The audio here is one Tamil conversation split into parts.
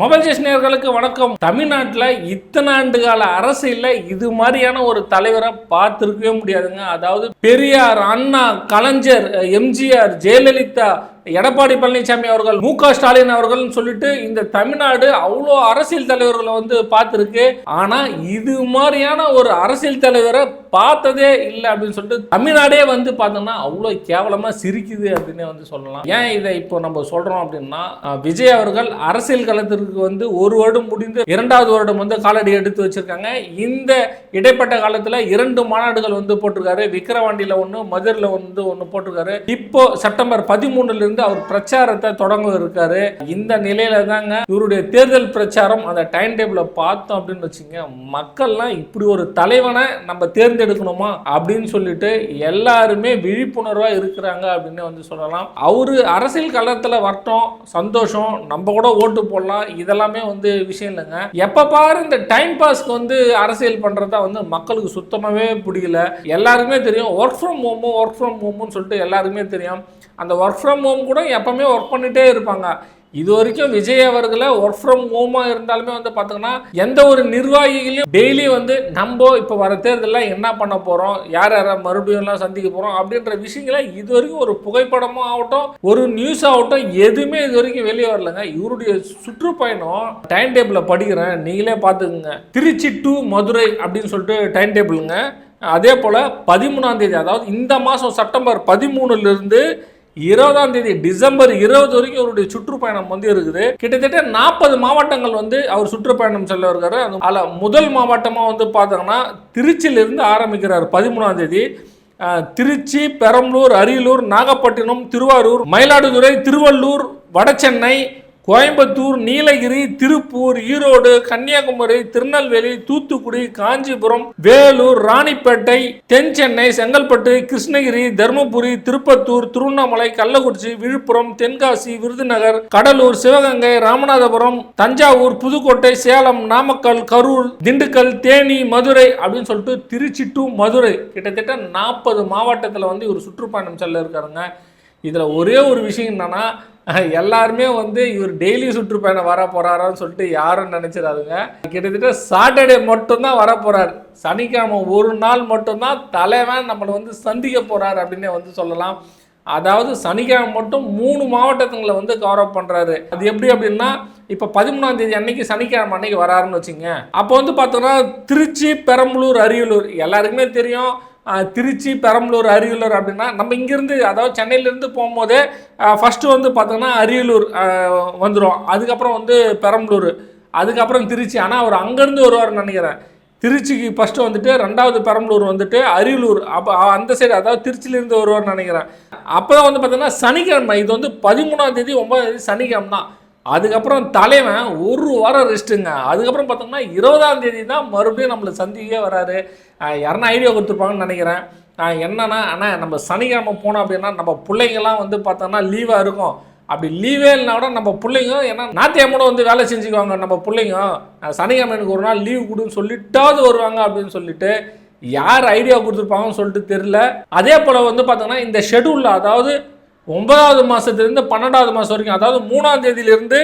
மொபைல் ஜெஸ் நேயர்களுக்கு வணக்கம். தமிழ்நாட்டில் இத்தனை ஆண்டு கால அரசியலில் இது மாதிரியான ஒரு தலைவரை பார்த்துருக்கவே முடியாதுங்க. அதாவது பெரியார் அண்ணா கலைஞர் எம்ஜிஆர் ஜெயலலிதா எடப்பாடி பழனிசாமி அவர்கள் மு க ஸ்டாலின் அவர்கள் சொல்லிட்டு இந்த தமிழ்நாடு அவ்வளோ அரசியல் தலைவர்களை வந்து பார்த்துருக்கு. ஆனா இது மாதிரியான ஒரு அரசியல் தலைவரை பார்த்ததே இல்லை அப்படின்னு சொல்லிட்டு தமிழ்நாடே வந்து பார்த்தோம்னா அவ்வளோ கேவலமாக சிரிக்குது அப்படின்னு வந்து சொல்லலாம். ஏன் இதை இப்போ நம்ம சொல்றோம் அப்படின்னா விஜய் அவர்கள் அரசியல் களத்திற்கு வந்து ஒரு வருடம் முடிந்து இரண்டாவது வருடம் வந்து காலடி எடுத்து வச்சிருக்காங்க. இந்த இடைப்பட்ட காலத்தில் இரண்டு மாநாடுகள் வந்து போட்டிருக்காரு. விக்கிரவாண்டியில் ஒன்று மதுரையில் வந்து ஒன்று போட்டிருக்காரு. இப்போ செப்டம்பர் பதிமூணுல இருந்து அவர் பிரச்சாரத்தை தொடங்க இருக்காரு இந்த நிலையில தாங்க இவருடைய தேர்தல் பிரச்சாரம் அந்த டைம் டேபிளை பார்த்தோம் அப்படின்னு வச்சுங்க மக்கள்லாம் இப்படி ஒரு தலைவனை நம்ம தேர்ந்தெடுக்கணுமா அப்படின்னு சொல்லிட்டு எல்லாருமே விழிப்புணர்வா இருக்கிறாங்க அப்படின்னு வந்து சொல்லலாம். அவரு அரசியல் களத்துல வரட்டும் சந்தோஷம் நம்ம கூட ஓட்டு போடலாம் இதெல்லாமே வந்து விஷயம் இல்லைங்க. எப்ப பாரு இந்த டைம் பாஸ்க்கு வந்து அரசியல் பண்றதா வந்து மக்களுக்கு சுத்தமாவே பிடிக்கல எல்லாருக்குமே தெரியும் work from home work from ஹோம்னு சொல்லிட்டு எல்லாருக்குமே தெரியும். அந்த ஒர்க் ஃப்ரம் ஹோம் கூட எப்போவுமே ஒர்க் பண்ணிகிட்டே இருப்பாங்க. இது வரைக்கும் விஜய் அவர்களை ஒர்க் ஃப்ரம் ஹோமாக இருந்தாலுமே வந்து பார்த்தோங்கன்னா எந்த ஒரு நிர்வாகிகளையும் டெய்லி வந்து நம்ம இப்போ வர தேர்தலில் என்ன பண்ண போகிறோம் யார் யாரை மறுபடியும் எல்லாம் சந்திக்க போகிறோம் அப்படின்ற விஷயங்களை இது வரைக்கும் ஒரு புகைப்படமும் ஆகட்டும் ஒரு நியூஸ் ஆகட்டும் எதுவுமே இது வரைக்கும் வெளியே வரலங்க. இவருடைய சுற்றுப்பயணம் டைம் டேபிளில் படிக்கிறேன். நீங்களே பார்த்துக்குங்க. திருச்சி டு மதுரை அப்படின்னு சொல்லிட்டு டைம் டேபிளுங்க அதே போல் பதிமூணாம் தேதி அதாவது இந்த மாதம் செப்டம்பர் பதிமூணுலேருந்து இருபதாம் தேதி டிசம்பர் இருபது வரைக்கும் அவருடைய சுற்றுப்பயணம் வந்து இருக்குது. கிட்டத்தட்ட நாற்பது மாவட்டங்கள் வந்து அவர் சுற்றுப்பயணம் செல்ல இருக்காரு அதில் முதல் மாவட்டமாக வந்து பார்த்தோங்கன்னா திருச்சியிலிருந்து ஆரம்பிக்கிறார் பதிமூணாம் தேதி. திருச்சி பெரம்பலூர் அரியலூர் நாகப்பட்டினம் திருவாரூர் மயிலாடுதுறை திருவள்ளூர் வடசென்னை கோயம்புத்தூர் நீலகிரி திருப்பூர் ஈரோடு கன்னியாகுமரி திருநெல்வேலி தூத்துக்குடி காஞ்சிபுரம் வேலூர் ராணிப்பேட்டை தென் சென்னை செங்கல்பட்டு கிருஷ்ணகிரி தருமபுரி திருப்பத்தூர் திருவண்ணாமலை கள்ளக்குறிச்சி விழுப்புரம் தென்காசி விருதுநகர் கடலூர் சிவகங்கை ராமநாதபுரம் தஞ்சாவூர் புதுக்கோட்டை சேலம் நாமக்கல் கரூர் திண்டுக்கல் தேனி மதுரை அப்படின்னு சொல்லிட்டு திருச்சி டு மதுரை. கிட்டத்தட்ட நாற்பது மாவட்டத்தில் வந்து இவர் சுற்றுப்பயணம் செல்ல இருக்காருங்க இதில் ஒரே ஒரு விஷயம் என்னன்னா எல்லாருமே வந்து இவர் டெய்லி சுற்றுப்பயணம் வர போறாரான்னு சொல்லிட்டு யாரும் நினைச்சிடாதுங்க. கிட்டத்தட்ட சாட்டர்டே மட்டும்தான் வர போறார். சனிக்கிழமை ஒரு நாள் மட்டும்தான் தலைவன் நம்மளை வந்து சந்திக்க போறார் அப்படின்னே வந்து சொல்லலாம். அதாவது சனிக்கிழமை மட்டும் மூணு மாவட்டத்துங்களை வந்து கவர் பண்ணுறாரு அது எப்படி அப்படின்னா இப்போ பதிமூணாம் தேதி அன்னைக்கு சனிக்கிழமை அன்னைக்கு வராருன்னு வச்சுங்க. அப்போ வந்து பார்த்தோன்னா திருச்சி பெரம்பலூர் அரியலூர் எல்லாருக்குமே தெரியும். திருச்சி பெரம்பலூர் அரியலூர் அப்படின்னா நம்ம இங்கேருந்து அதாவது சென்னையிலேருந்து போகும்போதே ஃபஸ்ட்டு வந்து பார்த்தோன்னா அரியலூர் வந்துடும் அதுக்கப்புறம் வந்து பெரம்பலூர் அதுக்கப்புறம் திருச்சி. ஆனால் அவர் அங்கேருந்து வருவார்னு நினைக்கிறேன். திருச்சிக்கு ஃபஸ்ட்டு வந்துட்டு ரெண்டாவது பெரம்பலூர் வந்துட்டு அரியலூர் அப்போ அந்த சைடு அதாவது திருச்சியிலேருந்து வருவார்னு நினைக்கிறேன். அப்போ தான் வந்து பார்த்தோன்னா சனிக்கிழமை இது வந்து பதிமூணாம் தேதி ஒன்பதாம் தேதி சனிக்கிழமை தான். அதுக்கப்புறம் தலைவன் ஒரு வாரம் ரெஸ்ட்டுங்க. அதுக்கப்புறம் பார்த்தோம்னா இருபதாம் தேதி தான் மறுபடியும் நம்மளை சந்திக்கவே வராரு. யாருன்னா ஐடியா கொடுத்துருப்பாங்கன்னு நினைக்கிறேன். என்னன்னா ஆனால் நம்ம சனிக்கிழமை போனோம் அப்படின்னா நம்ம பிள்ளைங்கள்லாம் வந்து பார்த்தோம்னா லீவாக இருக்கும். அப்படி லீவே இல்லைனா கூட நம்ம பிள்ளைங்க ஏன்னா ஞாத்தியம்மோட வந்து வேலை செஞ்சுக்குவாங்க நம்ம பிள்ளைங்க. சனிக்கிழமை எனக்கு ஒரு நாள் லீவ் கொடுன்னு சொல்லிட்டாவது வருவாங்க அப்படின்னு சொல்லிட்டு யார் ஐடியா கொடுத்துருப்பாங்கன்னு சொல்லிட்டு தெரில அதே போல் வந்து பார்த்தோன்னா இந்த ஷெடியூலில் அதாவது ஒன்பதாவது மாதத்துலேருந்து பன்னெண்டாவது மாதம் வரைக்கும் அதாவது மூணாம் தேதியிலேருந்து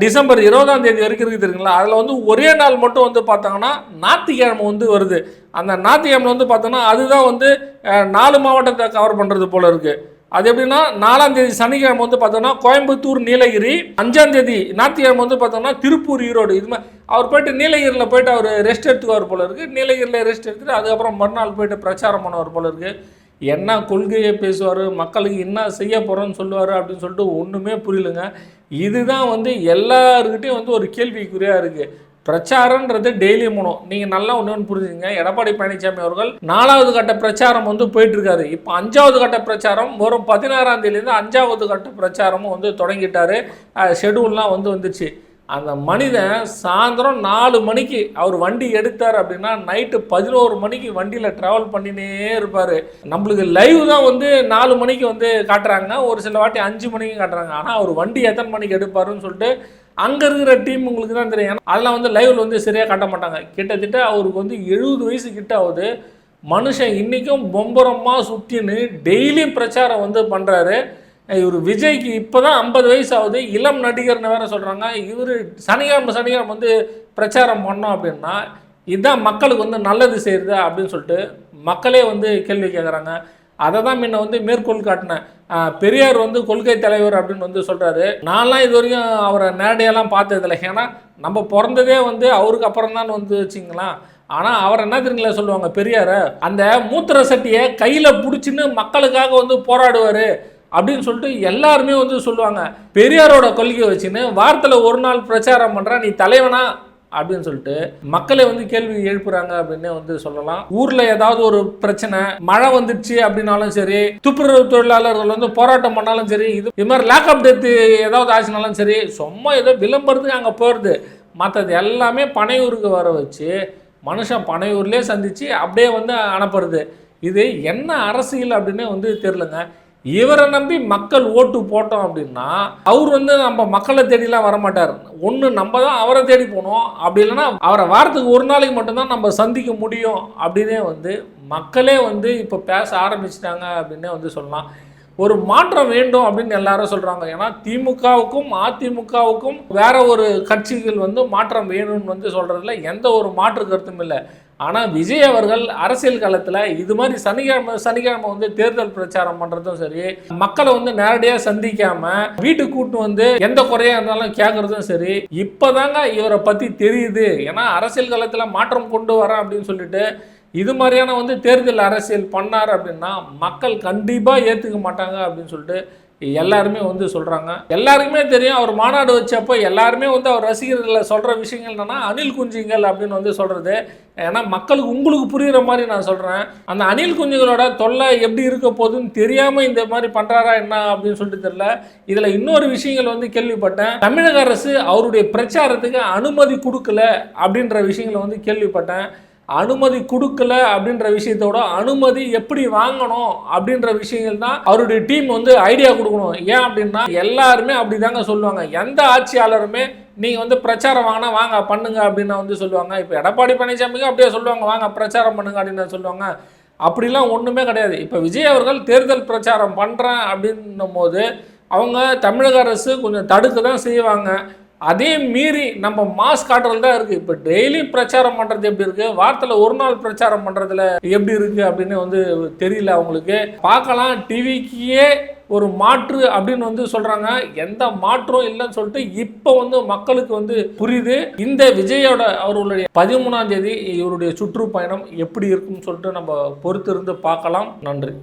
டிசம்பர் இருபதாம் தேதி வரைக்கும் இருக்குது இருக்குங்களா அதில் வந்து ஒரே நாள் மட்டும் வந்து பார்த்தாங்கன்னா ஞாத்திக்கிழமை வந்து வருது. அந்த ஞாத்திக்கிழமை வந்து பார்த்தோன்னா அதுதான் வந்து நாலு மாவட்டத்தை கவர் பண்ணுறது போல் இருக்குது அது எப்படின்னா நாலாம் தேதி சனிக்கிழமை வந்து பார்த்தோன்னா கோயம்புத்தூர் நீலகிரி அஞ்சாம் தேதி ஞாத்திக்கிழமை வந்து பார்த்தோம்னா திருப்பூர் ஈரோடு. இது மாதிரி அவர் போயிட்டு நீலகிரியில் போயிட்டு அவர் ரெஸ்ட் எடுத்துக்குவார் போல இருக்குது நீலகிரியில் ரெஸ்ட் எடுத்துட்டு அதுக்கப்புறம் மறுநாள் போயிட்டு பிரச்சாரம் பண்ணுவார் போல இருக்குது என்ன கொள்கையை பேசுவார் மக்களுக்கு என்ன செய்ய போகிறோன்னு சொல்லுவார் அப்படின்னு சொல்லிட்டு ஒன்றுமே புரியலங்க. இதுதான் வந்து எல்லாருக்கிட்டையும் வந்து ஒரு கேள்விக்குறியாக இருக்குது பிரச்சாரன்றது டெய்லி மூணும் நீங்கள் நல்லா ஒன்று ஒன்று புரிஞ்சுங்க எடப்பாடி பழனிசாமி அவர்கள் நாலாவது கட்ட பிரச்சாரம் வந்து போயிட்டுருக்காரு. இப்போ அஞ்சாவது கட்ட பிரச்சாரம் வரும் பதினாறாம் தேதியிலேருந்து அஞ்சாவது கட்ட பிரச்சாரமும் வந்து தொடங்கிட்டாரு. ஷெடியூல்லாம் வந்து வந்துச்சு அந்த மனிதன் சாயந்தரம் நாலு மணிக்கு அவர் வண்டி எடுத்தார் அப்படின்னா நைட்டு பதினோரு மணிக்கு வண்டியில் ட்ராவல் பண்ணினே இருப்பார். நம்மளுக்கு லைவ் தான் வந்து நாலு மணிக்கு வந்து காட்டுறாங்க. ஒரு சில வாட்டி அஞ்சு மணிக்கு காட்டுறாங்க. ஆனால் அவர் வண்டி எத்தனை மணிக்கு எடுப்பாருன்னு சொல்லிட்டு அங்கே இருக்கிற டீம் உங்களுக்கு தான் தெரியும். அதெல்லாம் வந்து லைவில் வந்து சரியாக காட்ட மாட்டாங்க. கிட்டத்தட்ட அவருக்கு வந்து எழுபது வயசு கிட்ட ஆகுது. மனுஷன் இன்றைக்கும் பொம்பரமாக சுற்றின்னு டெய்லியும் பிரச்சாரம் வந்து பண்ணுறாரு இவர் விஜய்க்கு இப்போ தான் ஐம்பது வயசு ஆகுது இளம் நடிகர்னு வேற சொல்கிறாங்க இவர் சனிக்கிழமை சனிக்கிழமை வந்து பிரச்சாரம் பண்ணோம் அப்படின்னா இதுதான் மக்களுக்கு வந்து நல்லது செய்யுது அப்படின்னு சொல்லிட்டு மக்களே வந்து கேள்வி கேட்குறாங்க அதை தான் முன்ன வந்து மேற்கோள் காட்டினேன் பெரியார் வந்து கொள்கை தலைவர் அப்படின்னு வந்து சொல்கிறாரு நான்லாம் இது வரைக்கும் அவரை நேரடியெல்லாம் பார்த்ததில்ல. ஏன்னா நம்ம பிறந்ததே வந்து அவருக்கு அப்புறம் தான் வந்து வச்சிங்களேன் ஆனால் அவர் என்ன தெரியுங்களா சொல்லுவாங்க? பெரியாரை அந்த மூத்திர சட்டியை கையில் பிடிச்சின்னு மக்களுக்காக வந்து போராடுவார். அப்படின்னு சொல்லிட்டு எல்லாருமே வந்து சொல்லுவாங்க பெரியாரோட கொள்கையை வச்சுன்னு வாரத்தில் ஒரு நாள் பிரச்சாரம் பண்ணுற நீ தலைவனா? அப்படின்னு சொல்லிட்டு மக்களை வந்து கேள்வி எழுப்புறாங்க அப்படின்னு வந்து சொல்லலாம். ஊர்ல ஏதாவது ஒரு பிரச்சனை மழை வந்துடுச்சு அப்படின்னாலும் சரி துப்புரவு தொழிலாளர்கள் வந்து போராட்டம் பண்ணாலும் சரி இது இது மாதிரி லேக்அப் டெத்து ஏதாவது ஆச்சுனாலும் சரி சும்மா ஏதோ விளம்பரத்துக்கு அங்கே போகிறது மற்றது எல்லாமே பனையூருக்கு வர வச்சு மனுஷன் பனையூர்லேயே சந்திச்சு அப்படியே வந்து அனுப்புறது. இது என்ன அரசியல் அப்படின்னு வந்து தெரிலங்க இவரை நம்பி மக்கள் ஓட்டு போட்டோம் அப்படின்னா அவர் வந்து நம்ம மக்களை தேடிலாம் வரமாட்டார். ஒன்று நம்ம தான் அவரை தேடி போகணும் அப்படி இல்லைன்னா அவரை வாரத்துக்கு ஒரு நாளைக்கு மட்டும்தான் நம்ம சந்திக்க முடியும். அப்படின்னே வந்து மக்களே வந்து இப்போ பேச ஆரம்பிச்சிட்டாங்க அப்படின்னே வந்து சொல்லலாம். ஒரு மாற்றம் வேண்டும் அப்படின்னு எல்லாரும் சொல்கிறாங்க ஏன்னா திமுகவுக்கும் அதிமுகவுக்கும் வேற ஒரு கட்சிகள் வந்து மாற்றம் வேணும்னு வந்து சொல்கிறதுல எந்த ஒரு மாற்று கருத்தும் இல்லை. ஆனால் விஜய் அவர்கள் அரசியல் காலத்தில் இது மாதிரி சனிக்கிழமை சனிக்கிழமை வந்து தேர்தல் பிரச்சாரம் பண்ணுறதும் சரி மக்களை வந்து நேரடியாக சந்திக்காமல் வீட்டுக்கு கூட்டு வந்து எந்த குறையாக இருந்தாலும் கேட்குறதும் சரி இப்போதாங்க இவரை பற்றி தெரியுது. ஏன்னா அரசியல் காலத்தில் மாற்றம் கொண்டு வரேன் அப்படின்னு சொல்லிட்டு இது மாதிரியான வந்து தேர்தல் அரசியல் பண்ணார் அப்படின்னா மக்கள் கண்டிப்பாக ஏற்றுக்க மாட்டாங்க அப்படின்னு சொல்லிட்டு எல்லாருமே வந்து சொல்கிறாங்க எல்லாருக்குமே தெரியும் அவர் மாநாடு வச்சப்போ எல்லாருமே வந்து அவர் ரசிகர்களில் சொல்கிற விஷயங்கள் என்னென்னா அணில் குஞ்சுங்கள் அப்படின்னு வந்து சொல்கிறது ஏன்னா மக்களுக்கு உங்களுக்கு புரிகிற மாதிரி நான் சொல்கிறேன் அந்த அணில் குஞ்சுகளோட தொல்லை எப்படி இருக்க போகுதுன்னு தெரியாமல் இந்த மாதிரி பண்ணுறாரா என்ன அப்படின்னு சொல்லிட்டு தெரியல. இதில் இன்னொரு விஷயங்கள் வந்து கேள்விப்பட்டேன். தமிழக அரசு அவருடைய பிரச்சாரத்துக்கு அனுமதி கொடுக்கல அப்படின்ற விஷயங்களை வந்து கேள்விப்பட்டேன். அனுமதி கொடுக்கல அப்படின்ற விஷயத்தோட அனுமதி எப்படி வாங்கணும் அப்படின்ற விஷயங்கள் தான் அவருடைய டீம் வந்து ஐடியா கொடுக்கணும். ஏன் அப்படின்னா எல்லாருமே அப்படிதாங்க சொல்லுவாங்க. எந்த ஆட்சியாளருமே நீங்க வந்து பிரச்சாரம் வாங்கினா வாங்க பண்ணுங்க அப்படின்னு வந்து சொல்லுவாங்க. இப்போ எடப்பாடி பழனிசாமிக்கு அப்படியே சொல்லுவாங்க வாங்க பிரச்சாரம் பண்ணுங்க அப்படின்னு சொல்லுவாங்க. அப்படிலாம் ஒன்றுமே கிடையாது. இப்போ விஜய் அவர்கள் தேர்தல் பிரச்சாரம் பண்ணுறேன் அப்படின்னும் போது அவங்க தமிழக அரசு கொஞ்சம் தடுக்க தான் செய்வாங்க. அதே மீறி நம்ம மாஸ் காட்டுறது தான் இருக்குது இப்போ டெய்லி பிரச்சாரம் பண்ணுறது எப்படி இருக்குது வாரத்தில் ஒரு நாள் பிரச்சாரம் பண்ணுறதுல எப்படி இருக்குது அப்படின்னு வந்து தெரியல அவங்களுக்கு. பார்க்கலாம். டிவிக்கே ஒரு மாற்று அப்படின்னு வந்து சொல்கிறாங்க எந்த மாற்றும் இல்லைன்னு சொல்லிட்டு இப்போ வந்து மக்களுக்கு வந்து புரியுது. இந்த விஜயோட அவர்களுடைய பதிமூணாம் தேதி இவருடைய சுற்றுப்பயணம் எப்படி இருக்கும்னு சொல்லிட்டு நம்ம பொறுத்திருந்து பார்க்கலாம். நன்றி.